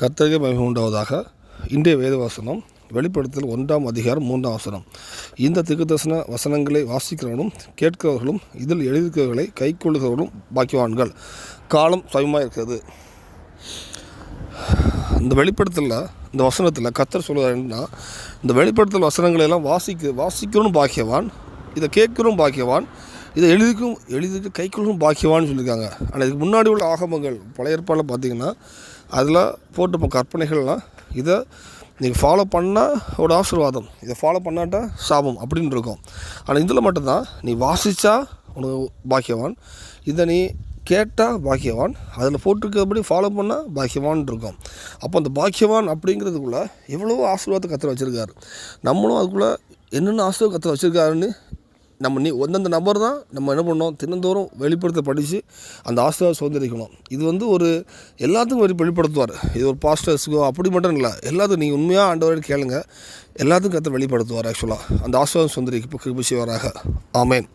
கத்தரிக மகிமை உண்டாவதாக இன்றைய வேத வசனம் வெளிப்படுத்தல் ஒன்றாம் அதிகாரம் மூன்றாம் வசனம். இந்த திகுதர்சன வசனங்களை வாசிக்கிறவனும் கேட்கிறவர்களும் இதில் எழுதியிருக்கிறவர்களை கைக்கொள்ளுகிறவர்களும் பாக்கியவான்கள். காலம் சமயமாக இருக்கிறது. இந்த வெளிப்படுத்தலில் இந்த வசனத்தில் கத்தர் சொல்கிறாருன்னா இந்த வெளிப்படுத்தல் வசனங்களை எல்லாம் வாசிக்க வாசிக்கிறவனும் பாக்கியவான் இதை கேட்கிறோம் பாக்கியவான் இதை எழுதிக்கும் எழுதிட்டு கைக்குள்ளும் பாக்கியவான்னு சொல்லியிருக்காங்க. ஆனால் இதுக்கு முன்னாடி உள்ள ஆகமங்கள் பழைய ஏற்பாடில் பார்த்தீங்கன்னா அதில் போட்டு கற்பனைகள்லாம் இதை நீங்கள் ஃபாலோ பண்ணால் ஒரு ஆசீர்வாதம். இதை ஃபாலோ பண்ணாட்டா சாபம் அப்படின்னு இருக்கும். ஆனால் இதில் மட்டும்தான். நீ வாசித்தா உனக்கு பாக்கியவான். இதை நீ கேட்டால் பாக்கியவான். அதில் போட்டிருக்கபடி ஃபாலோ பண்ணால் பாக்கியவான் இருக்கும். அப்போ அந்த பாக்கியவான் அப்படிங்கிறதுக்குள்ளே எவ்வளவோ ஆசீர்வாதத்தை கற்று வச்சுருக்காரு. நம்மளும் அதுக்குள்ளே என்னென்ன ஆசீர்வாதம் கற்று வச்சுருக்காருன்னு நம்ம நீ ஒந்தந்த நபர் தான் நம்ம என்ன பண்ணோம் தினந்தோறும் வெளிப்படுத்த படித்து அந்த ஆசீர்வாதம் சுதந்திரிக்கணும். இது வந்து ஒரு எல்லாத்துக்கும் வெளி வெளிப்படுத்துவார். இது ஒரு பாஸ்டர்ஸுக்கோ அப்படி மட்டும் இல்லை. எல்லாத்துக்கும் நீங்கள் உண்மையாக ஆண்டவரை கேளுங்க. எல்லாத்துக்கும் கற்று வெளிப்படுத்துவார் ஆக்சுவலாக அந்த ஆசீர்வாதம் சுதந்திரிக்கு கிருபி செய்வாராக. ஆமேன்.